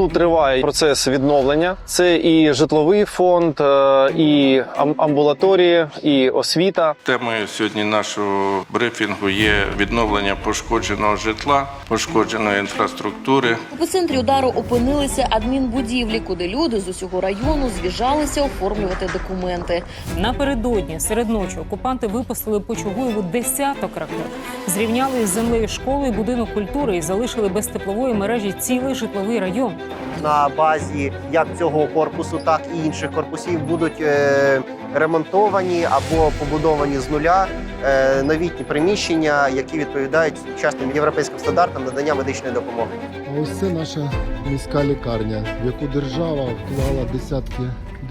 Тут триває процес відновлення. Це і житловий фонд, е, і ам- амбулаторії, і освіта. Темою сьогодні нашого брифінгу є відновлення пошкодженого житла, пошкодженої інфраструктури. У центрі удару опинилися адмінбудівлі, куди люди з усього району з'їжджалися оформлювати документи. Напередодні серед ночі окупанти випустили по Чугуєву десяток ракет, зрівняли з землею школи і будинок культури і залишили без теплової мережі цілий житловий район. На базі як цього корпусу, так і інших корпусів будуть е, ремонтовані або побудовані з нуля е, новітні приміщення, які відповідають сучасним європейським стандартам надання медичної допомоги. А ось це наша міська лікарня, в яку держава вклала десятки,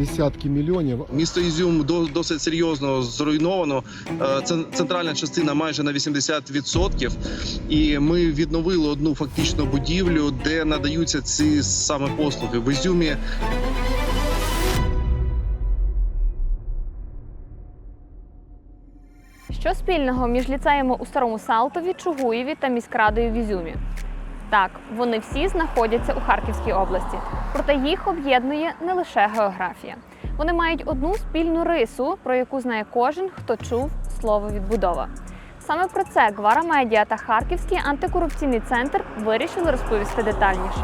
десятки мільйонів. Місто Ізюм до- досить серйозно зруйновано. Е, Це центральна частина майже на 80%. І ми відновили одну фактично будівлю, де надаються ці саме послуги. В Ізюмі Що спільного між ліцеями у Старому Салтові, Чугуєві та міськрадою в Ізюмі? Так, вони всі знаходяться у Харківській області, проте їх об'єднує не лише географія. Вони мають одну спільну рису, про яку знає кожен, хто чув слово відбудова. Саме про це Гвара Медіа та Харківський антикорупційний центр вирішили розповісти детальніше.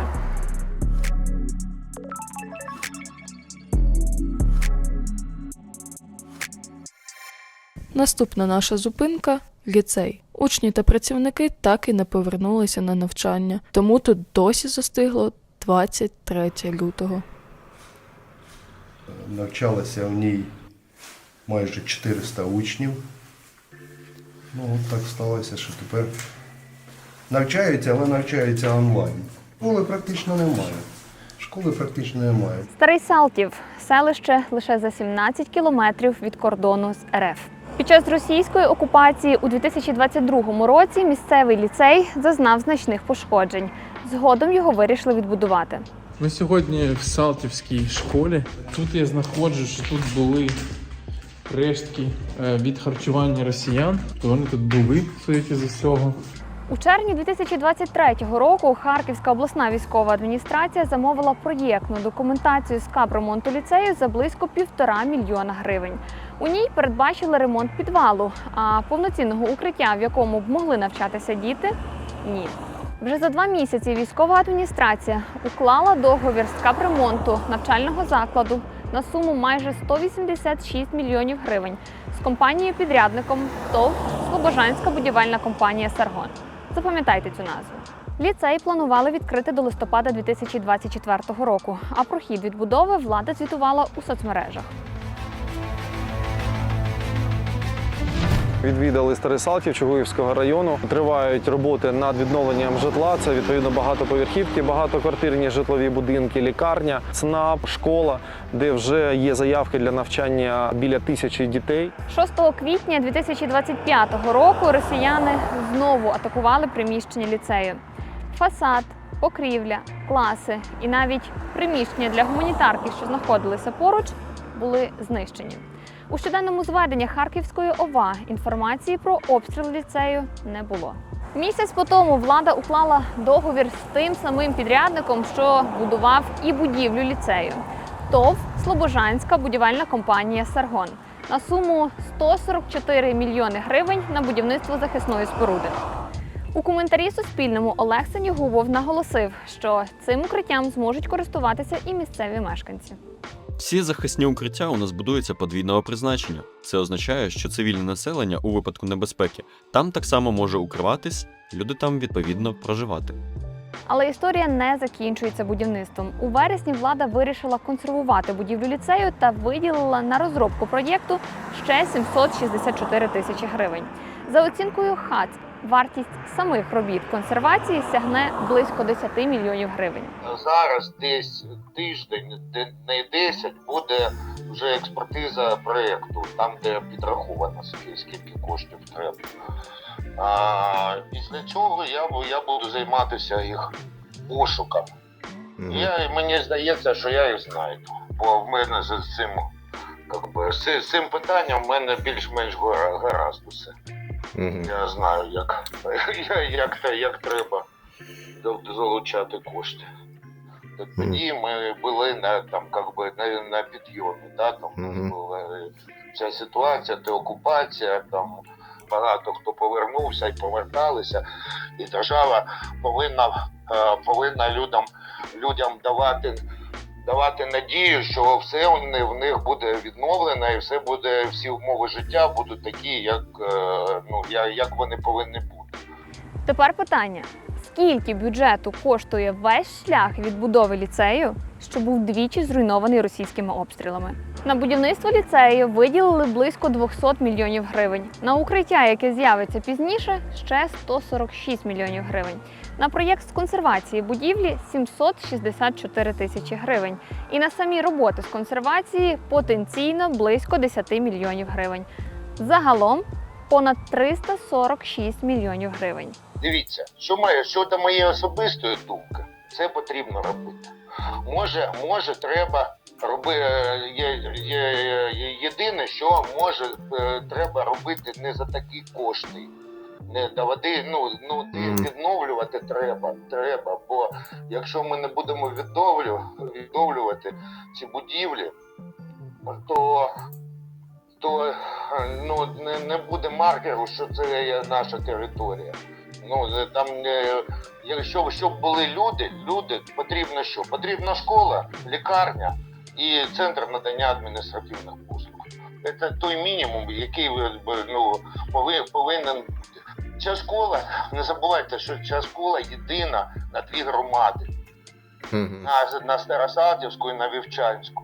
Наступна наша зупинка ліцей. Учні та працівники так і не повернулися на навчання, тому тут досі застигло 23 лютого. Навчалося в ній майже 400 учнів. Ну, от так сталося, що тепер навчаються, але навчаються онлайн. Школи практично немає. Школи практично немає. Старий Салтів селище лише за 17 кілометрів від кордону з РФ. Під час російської окупації у 2022 році місцевий ліцей зазнав значних пошкоджень. Згодом його вирішили відбудувати. Ми сьогодні в Салтівській школі. Тут я знаходжу, що тут були рештки е, від харчування росіян. Вони тут були, судячи з усього. У червні 2023 року Харківська обласна військова адміністрація замовила проєктну документацію з капремонту ліцею за близько півтора мільйона гривень. У ній передбачили ремонт підвалу, а повноцінного укриття, в якому б могли навчатися діти, ні. Вже за два місяці військова адміністрація уклала договір з капремонту навчального закладу на суму майже 186 мільйонів гривень з компанією-підрядником ТОВ Слобожанська будівельна компанія Саргон. Запам'ятайте цю назву. Ліцей планували відкрити до листопада 2024 року, а про хід відбудови влада звітувала у соцмережах. Відвідали Старисалтів Чугуївського району. Тривають роботи над відновленням житла. Це відповідно багатоповерхівки, багатоквартирні житлові будинки, лікарня, ЦНАП, школа, де вже є заявки для навчання біля тисячі дітей. 6 квітня 2025 року росіяни знову атакували приміщення ліцею. Фасад, покрівля, класи і навіть приміщення для гуманітарки, що знаходилися поруч, були знищені. У щоденному зведенні Харківської ОВА інформації про обстріл ліцею не було. Місяць по тому влада уклала договір з тим самим підрядником, що будував і будівлю ліцею. ТОВ Слобожанська будівельна компанія Саргон на суму 144 мільйони гривень на будівництво захисної споруди. У коментарі Суспільному Олег Сенігубов наголосив, що цим укриттям зможуть користуватися і місцеві мешканці. Всі захисні укриття у нас будуються подвійного призначення. Це означає, що цивільне населення у випадку небезпеки там так само може укриватись, люди там відповідно проживати. Але історія не закінчується будівництвом. У вересні влада вирішила консервувати будівлю ліцею та виділила на розробку проєкту ще 764 тисячі гривень. За оцінкою ХАЦ, вартість самих робіт консервації сягне близько 10 мільйонів гривень. Зараз десь тиждень, не 10, буде вже експертиза проєкту, там де підраховано скільки, коштів треба. А, після цього я, я буду займатися їх пошуком. Я, мені здається, що я їх знайду. Бо в мене з цим, з, з цим питанням в мене більш-менш гара- гаразд усе. Я знаю, як, як, як, як треба залучати кошти. Т- Тоді ми були на там, как би, на, на підйомі. Да? Там Мгм. була е, ця ситуація, деокупація, там багато хто повернувся і поверталися, і держава повинна, е, повинна людям, людям давати. Давати надію, що все в них буде відновлено, і все буде, всі умови життя будуть такі, як, е, ну, як вони повинні бути. Тепер питання: скільки бюджету коштує весь шлях відбудови ліцею, що був двічі зруйнований російськими обстрілами? На будівництво ліцею виділили близько 200 мільйонів гривень. На укриття, яке з'явиться пізніше, ще 146 мільйонів гривень. На проєкт з консервації будівлі 764 тисячі гривень. І на самі роботи з консервації потенційно близько 10 мільйонів гривень. Загалом понад 346 мільйонів гривень. Дивіться, що має щодо моєї особистої думки, це потрібно робити. Може, може, треба робити є, є, є, єдине, що може е, треба робити не за такі кошти. Не давати, ну, ну Мгм. відновлювати треба, треба. Бо якщо ми не будемо відновлю, відновлювати ці будівлі, то, то ну, не, не буде маркеру, що це є наша територія. Ну е, там е, якщо щоб були люди, люди потрібно що? Потрібна школа, лікарня і центр надання адміністративних послуг. Це той мінімум, який ви ну, пови- повинен бути. Ця школа, не забувайте, що ця школа єдина на дві громади. На, на Старосалтівську і на Вівчанську.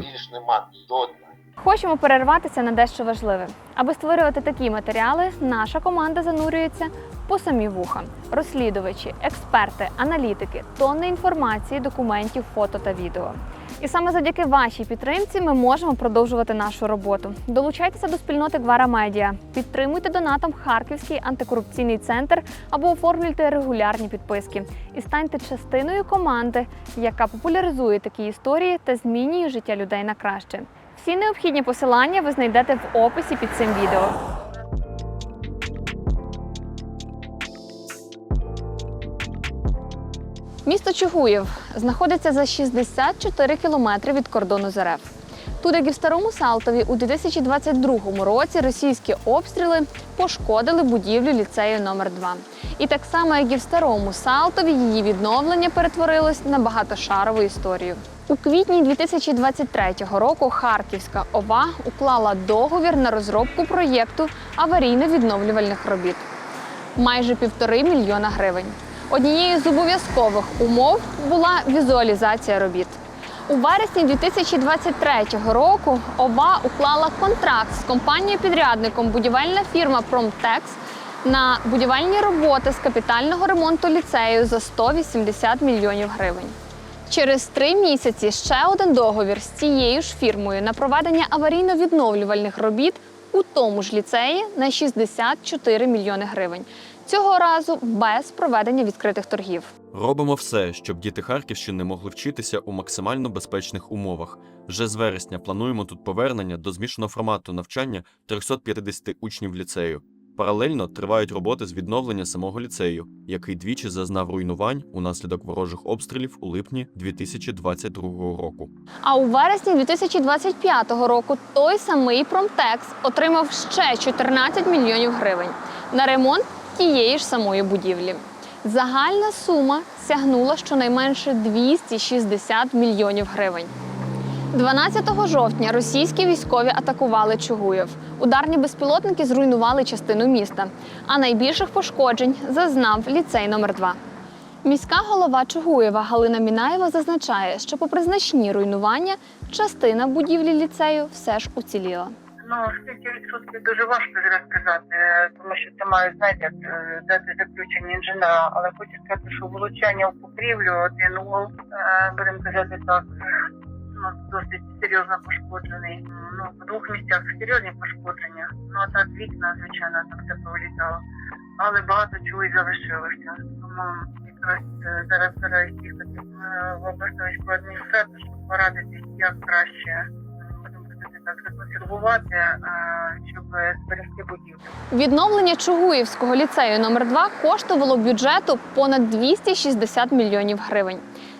Більш нема жодної. Хочемо перерватися на дещо важливе. Аби створювати такі матеріали, наша команда занурюється по самі вуха. Розслідувачі, експерти, аналітики, тонни інформації, документів, фото та відео. І саме завдяки вашій підтримці ми можемо продовжувати нашу роботу. Долучайтеся до спільноти Гвара Медіа, підтримуйте донатом Харківський антикорупційний центр або оформлюйте регулярні підписки і станьте частиною команди, яка популяризує такі історії та змінює життя людей на краще. Всі необхідні посилання ви знайдете в описі під цим відео. Місто Чугуєв знаходиться за 64 кілометри від кордону з РФ. Тут, як і в старому Салтові, у 2022 році російські обстріли пошкодили будівлю ліцею номер 2 І так само, як і в старому Салтові, її відновлення перетворилось на багатошарову історію. У квітні 2023 року Харківська ОВА уклала договір на розробку проєкту аварійно-відновлювальних робіт майже півтори мільйона гривень. Однією з обов'язкових умов була візуалізація робіт. У вересні 2023 року ОВА уклала контракт з компанією-підрядником будівельна фірма Промтекс на будівельні роботи з капітального ремонту ліцею за 180 мільйонів гривень. Через три місяці ще один договір з цією ж фірмою на проведення аварійно-відновлювальних робіт у тому ж ліцеї на 64 мільйони гривень. Цього разу без проведення відкритих торгів. Робимо все, щоб діти Харківщини могли вчитися у максимально безпечних умовах. Вже з вересня плануємо тут повернення до змішаного формату навчання 350 учнів ліцею. Паралельно тривають роботи з відновлення самого ліцею, який двічі зазнав руйнувань унаслідок ворожих обстрілів у липні 2022 року. А у вересні 2025 року той самий Промтекс отримав ще 14 мільйонів гривень на ремонт тієї ж самої будівлі. Загальна сума сягнула щонайменше 260 мільйонів гривень. 12 жовтня російські військові атакували Чугуєв. Ударні безпілотники зруйнували частину міста, а найбільших пошкоджень зазнав ліцей номер 2 Міська голова Чугуєва Галина Мінаєва зазначає, що попри значні руйнування, частина будівлі ліцею все ж уціліла. Ну, скільки відсотків дуже важко зараз сказати, тому що це має, знаєте, е, дати заключення інженера. Але хочу сказати, що влучання в покрівлю один угол, е, будемо казати так, ну, досить серйозно пошкоджений. Ну, в двох місцях серйозні пошкодження. Ну, а так вікна, звичайно, так все повилітало. Але багато чого і залишилося. Тому якраз е, зараз стараюсь їхати в обласну військову адміністрацію, щоб порадитись, як краще, так законсервувати, щоб зберегти будівлю. Відновлення Чугуївського ліцею номер 2 коштувало бюджету понад 260 мільйонів гривень.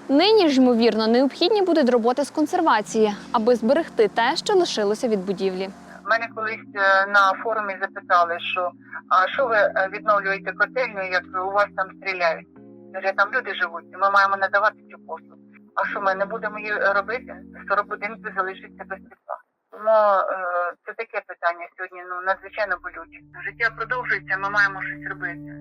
Нині ж, ймовірно, необхідні будуть роботи з консервації, аби зберегти те, що лишилося від будівлі. Мене колись е, на форумі запитали, що а що ви е, відновлюєте котельню, як у вас там стріляють? Каже, там люди живуть, і ми маємо надавати цю послугу. А що ми не будемо її робити? 40 будинків залишиться без тепла. Тому е, це таке питання сьогодні ну надзвичайно болюче. Життя продовжується, ми маємо щось робити.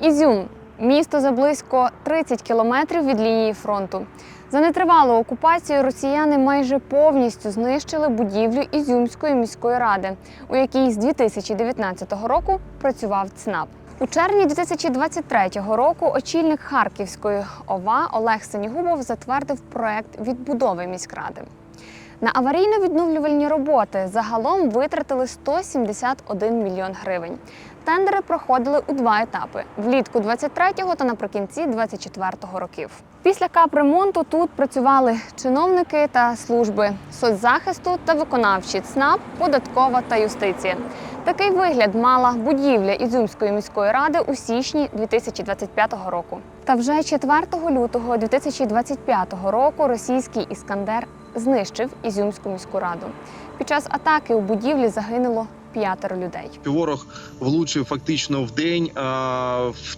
Ізюм місто за близько 30 кілометрів від лінії фронту. За нетривалу окупацію росіяни майже повністю знищили будівлю Ізюмської міської ради, у якій з 2019 року працював ЦНАП. У червні 2023 року очільник Харківської ОВА Олег Сенігубов затвердив проект відбудови міськради. На аварійно-відновлювальні роботи загалом витратили 171 мільйон гривень. Тендери проходили у два етапи: влітку 23-го та наприкінці 24-го років. Після капремонту тут працювали чиновники та служби соцзахисту та виконавчі ЦНАП, податкова та юстиція. Такий вигляд мала будівля Ізюмської міської ради у січні 2025 року. Та вже 4 лютого 2025 року російський іскандер знищив Ізюмську міську раду. Під час атаки у будівлі загинуло п'ятеро людей. Ворог влучив фактично в день в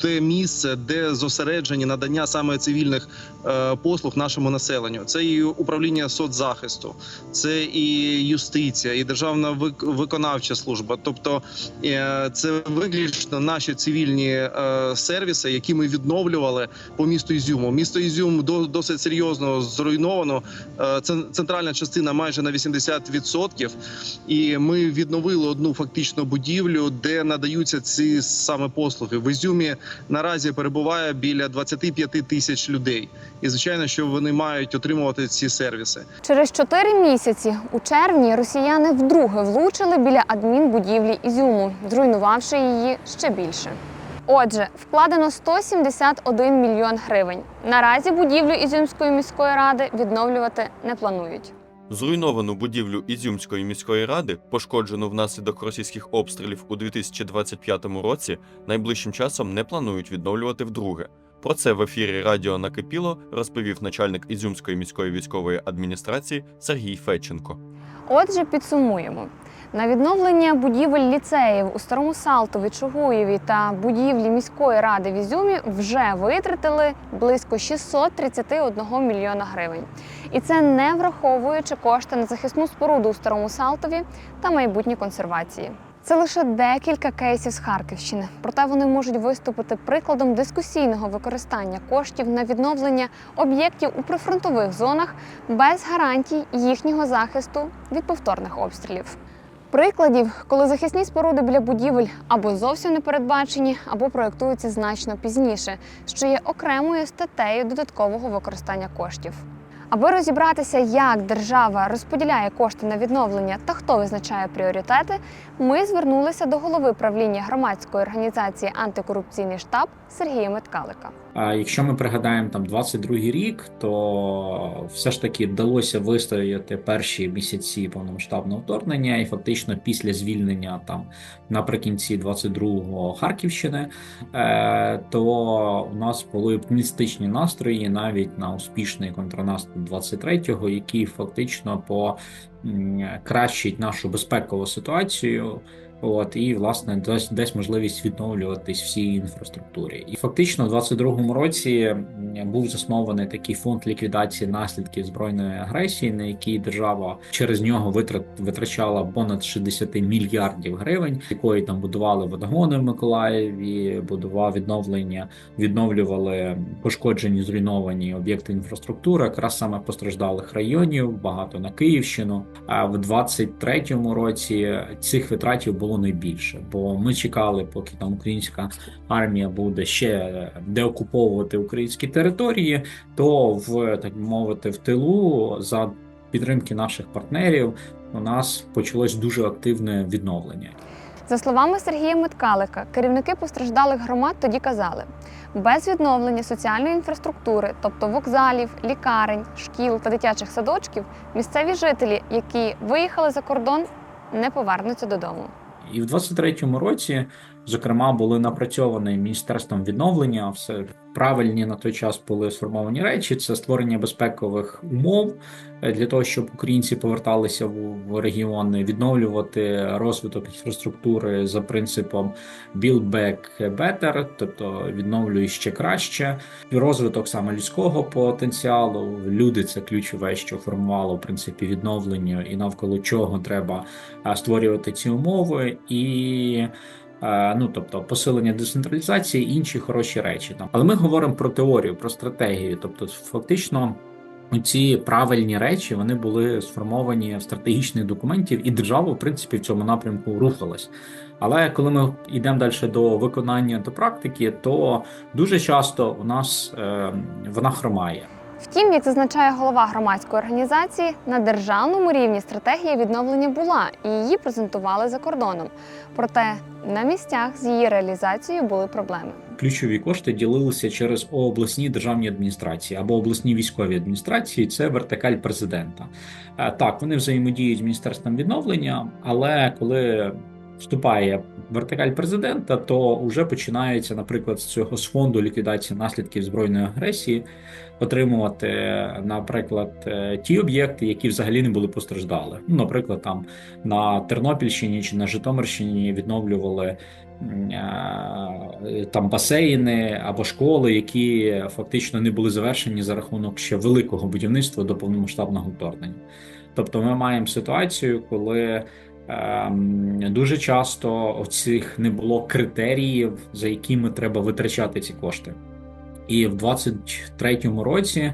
те місце, де зосереджені надання саме цивільних е, послуг нашому населенню. Це і управління соцзахисту, це і юстиція, і державна виконавча служба. Тобто е, це виключно наші цивільні е, сервіси, які ми відновлювали по місту Ізюму. Місто Ізюм до- досить серйозно зруйновано. Це центральна частина майже на 80%. І ми відновили одну фактично будівлю, де надаються ці саме послуги. В Ізюмі наразі перебуває біля 25 тисяч людей, і звичайно, що вони мають отримувати ці сервіси. Через чотири місяці у червні росіяни вдруге влучили біля адмінбудівлі Ізюму, зруйнувавши її ще більше. Отже, вкладено 171 мільйон гривень. Наразі будівлю Ізюмської міської ради відновлювати не планують. Зруйновану будівлю Ізюмської міської ради, пошкоджену внаслідок російських обстрілів у 2025 році, найближчим часом не планують відновлювати вдруге. Про це в ефірі Радіо Накипіло розповів начальник Ізюмської міської військової адміністрації Сергій Федченко. Отже, підсумуємо. На відновлення будівель ліцеїв у Старому Салтові, Чугуєві та будівлі міської ради в Ізюмі вже витратили близько 631 мільйона гривень. І це не враховуючи кошти на захисну споруду у Старому Салтові та майбутні консервації. Це лише декілька кейсів з Харківщини, проте вони можуть виступити прикладом дискусійного використання коштів на відновлення об'єктів у прифронтових зонах без гарантій їхнього захисту від повторних обстрілів. Прикладів, коли захисні споруди біля будівель або зовсім не передбачені, або проєктуються значно пізніше, що є окремою статтею додаткового використання коштів. Аби розібратися, як держава розподіляє кошти на відновлення та хто визначає пріоритети, ми звернулися до голови правління громадської організації Антикорупційний штаб Сергія Меткалика. А якщо ми пригадаємо там 22-й рік, то все ж таки вдалося вистояти перші місяці повномасштабного вторгнення, і фактично після звільнення там наприкінці 22-го Харківщини, е, то у нас були оптимістичні настрої навіть на успішний контрнаступ 23-го, який фактично покращить нашу безпекову ситуацію. От і власне дасть десь можливість відновлюватись всій інфраструктурі. І фактично, в 22-му році був заснований такий фонд ліквідації наслідків збройної агресії, на який держава через нього витрат витрачала понад 60 мільярдів гривень, якої там будували водогони в Миколаєві, будував відновлення, відновлювали пошкоджені зруйновані об'єкти інфраструктури, якраз саме постраждалих районів, багато на Київщину. А в 23-му році цих витратів було найбільше, бо ми чекали, поки там українська армія буде ще деокуповувати українські території, то в так мовити в тилу за підтримки наших партнерів у нас почалось дуже активне відновлення. За словами Сергія Меткалика, керівники постраждалих громад тоді казали: без відновлення соціальної інфраструктури, тобто вокзалів, лікарень, шкіл та дитячих садочків, місцеві жителі, які виїхали за кордон, не повернуться додому. І в 23-му році, зокрема, були напрацьовані міністерством відновлення. Все правильні на той час були сформовані речі. Це створення безпекових умов е, для того, щоб українці поверталися в, регіони, відновлювати розвиток інфраструктури за принципом «build back better», тобто відновлюй ще краще. Розвиток саме людського потенціалу. Люди це ключове, що формувало в принципі відновлення, і навколо чого треба створювати ці умови і. Е, Ну, тобто посилення децентралізації і інші хороші речі там. Але ми говоримо про теорію, про стратегію. Тобто, фактично, ці правильні речі вони були сформовані в стратегічних документів, і держава, в принципі, в цьому напрямку рухалась. Але коли ми йдемо далі до виконання до практики, то дуже часто у нас е, вона хромає. Втім, як зазначає голова громадської організації, на державному рівні стратегія відновлення була і її презентували за кордоном. Проте на місцях з її реалізацією були проблеми. ключові кошти ділилися через обласні державні адміністрації або обласні військові адміністрації. Це вертикаль президента. Е, Так, вони взаємодіють з міністерством відновлення, але коли вступає вертикаль президента, то вже починається, наприклад, з цього з фонду ліквідації наслідків збройної агресії отримувати, наприклад, е, ті об'єкти, які взагалі не були постраждали. Ну, наприклад, там на Тернопільщині чи на Житомирщині відновлювали е, там басейни або школи, які фактично не були завершені за рахунок ще великого будівництва до повномасштабного вторгнення. Тобто, ми маємо ситуацію, коли дуже часто цих не було критеріїв, за якими треба витрачати ці кошти. І в 23-му році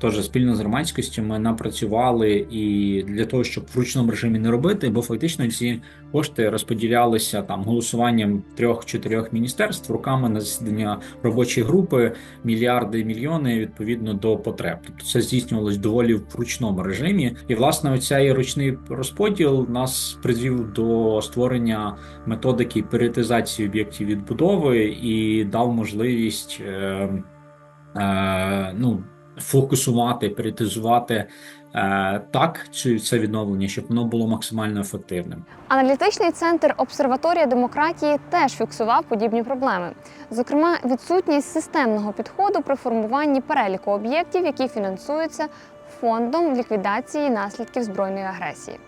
теж спільно з громадськістю ми напрацювали і для того, щоб в ручному режимі не робити, бо фактично ці кошти розподілялися там голосуванням трьох-чотирьох міністерств руками на засідання робочої групи, мільярди, мільйони відповідно до потреб. Тобто це здійснювалось доволі в ручному режимі. І власне оцей ручний розподіл нас призвів до створення методики пріоритизації об'єктів відбудови і дав можливість. Е, е, ну, фокусувати, пріоритизувати е, так, чи це відновлення, щоб воно було максимально ефективним. Аналітичний центр Обсерваторія демократії теж фіксував подібні проблеми. Зокрема, відсутність системного підходу при формуванні переліку об'єктів, які фінансуються фондом ліквідації наслідків збройної агресії.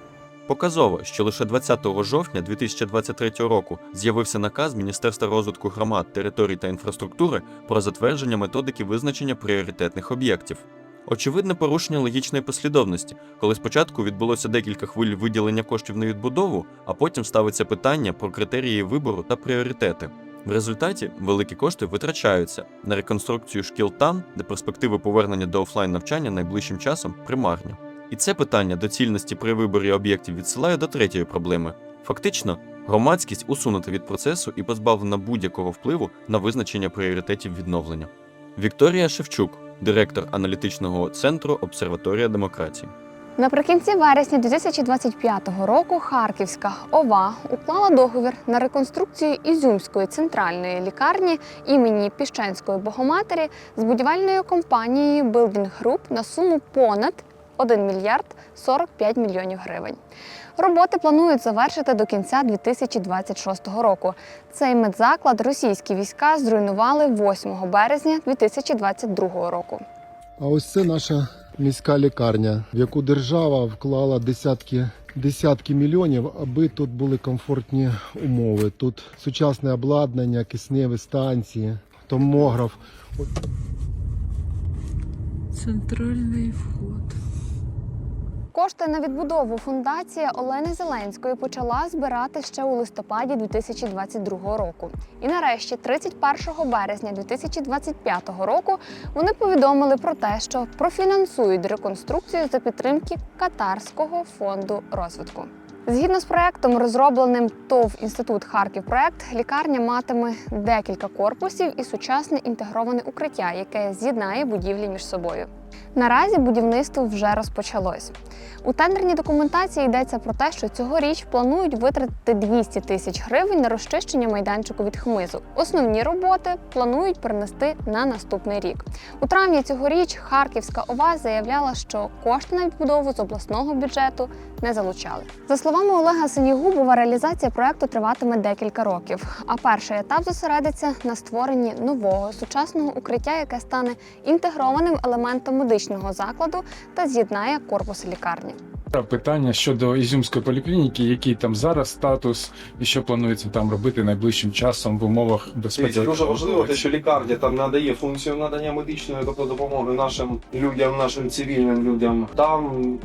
Показово, що лише 20 жовтня 2023 року з'явився наказ Міністерства розвитку громад, територій та інфраструктури про затвердження методики визначення пріоритетних об'єктів. Очевидне порушення логічної послідовності, коли спочатку відбулося декілька хвиль виділення коштів на відбудову, а потім ставиться питання про критерії вибору та пріоритети. В результаті великі кошти витрачаються на реконструкцію шкіл там, де перспективи повернення до офлайн навчання найближчим часом примарні. І це питання доцільності при виборі об'єктів відсилає до третьої проблеми. Фактично, громадськість усунута від процесу і позбавлена будь-якого впливу на визначення пріоритетів відновлення. Вікторія Шевчук, директор аналітичного центру Обсерваторія демократії. Наприкінці вересня 2025 року Харківська ОВА уклала договір на реконструкцію Ізюмської центральної лікарні імені Піщанської Богоматері з будівельною компанією Building Group на суму понад 1 мільярд 45 мільйонів гривень. Роботи планують завершити до кінця 2026 року. Цей медзаклад російські війська зруйнували 8 березня 2022 року. А ось це наша міська лікарня, в яку держава вклала десятки, десятки мільйонів, аби тут були комфортні умови. Тут сучасне обладнання, кисневі станції, томограф. Центральний вход. Кошти на відбудову фундація Олени Зеленської почала збирати ще у листопаді 2022 року. І нарешті, 31 березня 2025 року, вони повідомили про те, що профінансують реконструкцію за підтримки Катарського фонду розвитку. Згідно з проектом, розробленим ТОВ Інститут Харків проект, лікарня матиме декілька корпусів і сучасне інтегроване укриття, яке з'єднає будівлі між собою. Наразі будівництво вже розпочалось. У тендерній документації йдеться про те, що цьогоріч планують витратити 200 тисяч гривень на розчищення майданчику від хмизу. Основні роботи планують перенести на наступний рік. У травні цьогоріч Харківська ОВА заявляла, що кошти на відбудову з обласного бюджету не залучали. За словами Олега Синігубова, реалізація проекту триватиме декілька років. А перший етап зосередиться на створенні нового сучасного укриття, яке стане інтегрованим елементом медичного закладу та з'єднає корпуси лікарні. Питання щодо Ізюмської поліклініки, який там зараз статус і що планується там робити найближчим часом в умовах безпеки. Дивіться, дуже важливо те, що лікарня там надає функцію надання медичної тобто допомоги нашим людям, нашим цивільним людям. Там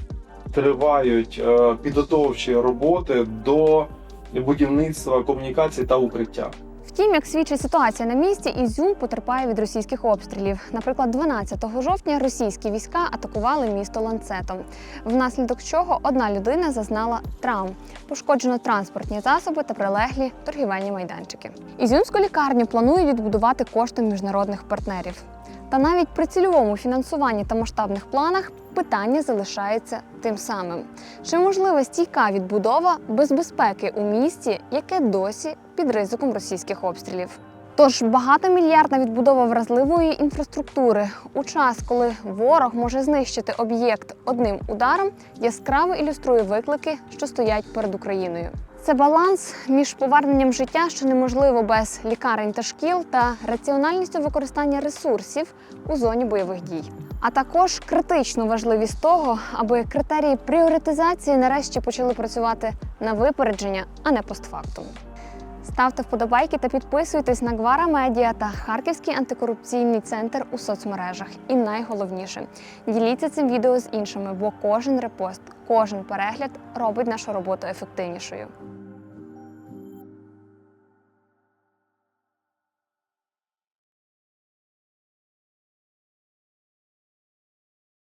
тривають е, підготовчі роботи до будівництва комунікацій та укриття. Втім, як свідчить ситуація на місці, Ізюм потерпає від російських обстрілів. Наприклад, 12 жовтня російські війська атакували місто ланцетом, внаслідок чого одна людина зазнала травм. Пошкоджено транспортні засоби та прилеглі торгівельні майданчики. Ізюмську лікарню планують відбудувати кошти міжнародних партнерів. Та навіть при цільовому фінансуванні та масштабних планах питання залишається тим самим: чи можлива стійка відбудова без безпеки у місті, яке досі під ризиком російських обстрілів? Тож багатомільярдна відбудова вразливої інфраструктури у час, коли ворог може знищити об'єкт одним ударом, яскраво ілюструє виклики, що стоять перед Україною. Це баланс між поверненням життя, що неможливо без лікарень та шкіл, та раціональністю використання ресурсів у зоні бойових дій. А також критичну важливість того, аби критерії пріоритизації нарешті почали працювати на випередження, а не постфактум. Ставте вподобайки та підписуйтесь на Гвара Медіа та Харківський антикорупційний центр у соцмережах. І найголовніше діліться цим відео з іншими, бо кожен репост, кожен перегляд робить нашу роботу ефективнішою.